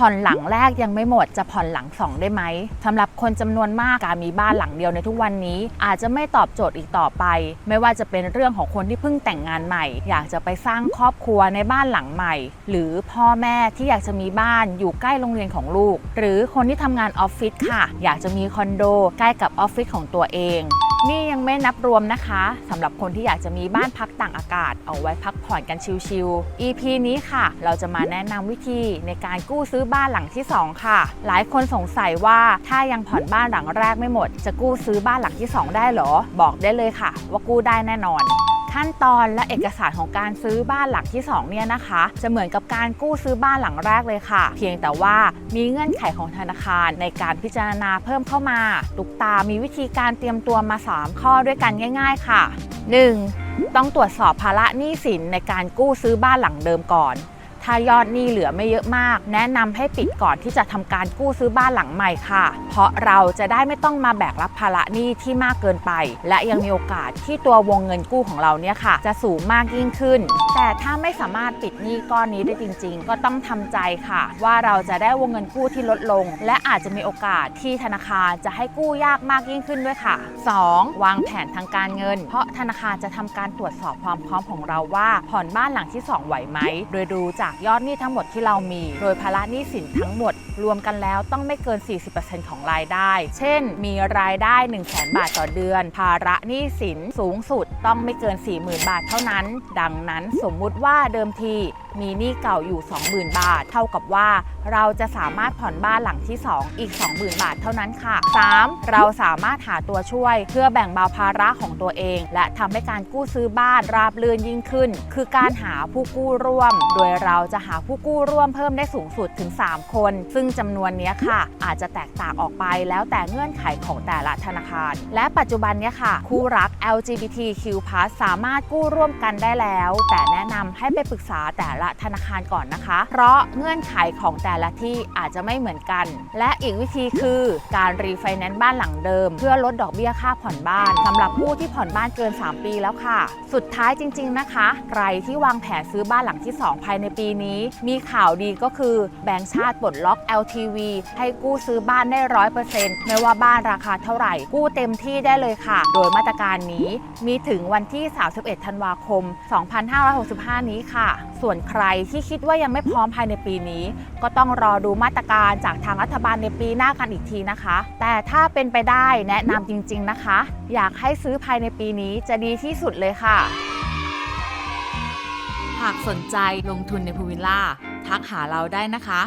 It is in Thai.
ผ่อนหลังแรกยังไม่หมดจะผ่อนหลังสองได้ไหมสำหรับคนจำนวนมากการมีบ้านหลังเดียวในทุกวันนี้ อาจจะไม่ตอบโจทย์อีกต่อไป ไม่ว่าจะเป็นเรื่องของคนที่เพิ่งแต่งงานใหม่ อยากจะไปสร้างครอบครัวในบ้านหลังใหม่ หรือพ่อแม่ที่อยากจะมีบ้านอยู่ใกล้โรงเรียนของลูก หรือคนที่ทำงานออฟฟิศค่ะ อยากจะมีคอนโดใกล้กับออฟฟิศของตัวเอง นี่ยังไม่นับรวมนะคะสำหรับคนที่อยากจะมีบ้านพักต่างอากาศ เอาไว้พักผ่อนกันชิลๆ EP นี้ค่ะ เราจะมาแนะนำวิธีในการกู้ซื้อบ้านหลังที่ 2 ค่ะ หลายคนสงสัยว่าถ้ายังผ่อนบ้านหลังแรกไม่หมด จะกู้ซื้อบ้านหลังที่ 2 ได้หรอ บอกได้เลยค่ะ ว่ากู้ได้แน่นอน ขั้นตอนและเอกสารของการซื้อบ้านหลังที่2เนี่ยนะคะ จะเหมือนกับการกู้ซื้อบ้านหลังแรกเลยค่ะ เพียงแต่ว่ามีเงื่อนไขของธนาคารในการพิจารณาเพิ่มเข้ามา ลูกตามีวิธีการเตรียมตัวมา 3 ข้อด้วยกันง่าย ๆ ค่ะ 1. ต้องตรวจสอบภาระหนี้สินในการกู้ซื้อบ้านหลังเดิมก่อน ถ้ายอดหนี้เหลือไม่เยอะมาก แนะนำให้ปิดก่อนที่จะทำการกู้ซื้อบ้านหลังใหม่ค่ะ เพราะเราจะได้ไม่ต้องมาแบกรับภาระหนี้ที่มากเกินไป และยังมีโอกาสที่ตัววงเงินกู้ของเราเนี่ยค่ะ จะสูงมากยิ่งขึ้น แต่ถ้าไม่สามารถปิดหนี้ก้อนนี้ได้จริง ๆ ก็ต้องทำใจค่ะ ว่าเราจะได้วงเงินกู้ที่ลดลง และอาจจะมีโอกาสที่ธนาคารจะให้กู้ยากมากยิ่งขึ้นด้วยค่ะ 2. วางแผนทางการเงิน เพราะธนาคารจะทำการตรวจสอบความพร้อมของเราว่าผ่อนบ้านหลังที่ 2 ไหวไหมโดยดูจากยอดหนี้ทั้งหมดที่เรามี โดยภาระหนี้สินทั้งหมด รวมกันแล้วต้องไม่เกิน 40%ของรายได้ เช่น มีรายได้ 1 0 0 0 0บาทต่อเดือน ภาระหนี้สินสูงสุดต้องไม่เกิน 40,000 บาทเท่านั้น ดังนั้นสมมุติว่าเดิมทีมีหนี้เก่าอยู่ 20,000 บาท เท่ากับว่า เราจะสามารถผ่อนบ้านหลังที่ 2 อีก 20,000 บาทเท่านั้นค่ะ 3. เราสามารถหาตัวช่วย เพื่อแบ่งเบาภาระของตัวเอง และทำให้การกู้ซื้อบ้านราบรื่นยิ่งขึ้น คือการหาผู้กู้ร่วม โดยเราจะหาผู้กู้ร่วมเพิ่มได้สูงสุดถึง 3 คน ซึ่งจำนวนนี้ค่ะ อาจจะแตกต่างออกไปแล้วแต่เงื่อนไขของแต่ละธนาคาร และปัจจุบันนี้ค่ะ คู่รัก LGBTQ+ สามารถกู้ร่วมกันได้แล้ว แต่แนะนำให้ไปปรึกษาแต่ละธนาคารก่อนนะคะ เพราะเงื่อนไขของแต่ละที่อาจจะไม่เหมือนกัน และอีกวิธีคือการรีไฟแนนซ์บ้านหลังเดิม เพื่อลดดอกเบี้ยค่าผ่อนบ้านสำหรับผู้ที่ผ่อนบ้านเกิน 3 ปีแล้วค่ะ สุดท้ายจริง ๆนะคะ ใครที่วางแผนซื้อบ้านหลังที่ 2 ภายในปีนี้ มีข่าวดีก็คือแบงก์ชาติปลดล็อก LTV ให้กู้ซื้อบ้านได้ร้อยเปอร์เซ็นต์ไม่ว่าบ้านราคาเท่าไหร่ กู้เต็มที่ได้เลยค่ะ โดยมาตรการนี้มีถึงวันที่ 31 ธันวาคม 2565 นี้ค่ะ ส่วนใครที่คิดว่ายังไม่พร้อมภายในปีนี้ ก็ต้องรอดูมาตรการจากทางรัฐบาลในปีหน้ากันอีกทีนะคะ แต่ถ้าเป็นไปได้แนะนำจริง ๆนะคะ อยากให้ซื้อภายในปีนี้จะดีที่สุดเลยค่ะ หากสนใจลงทุนในพูวิลล่าทักหาเราได้นะคะ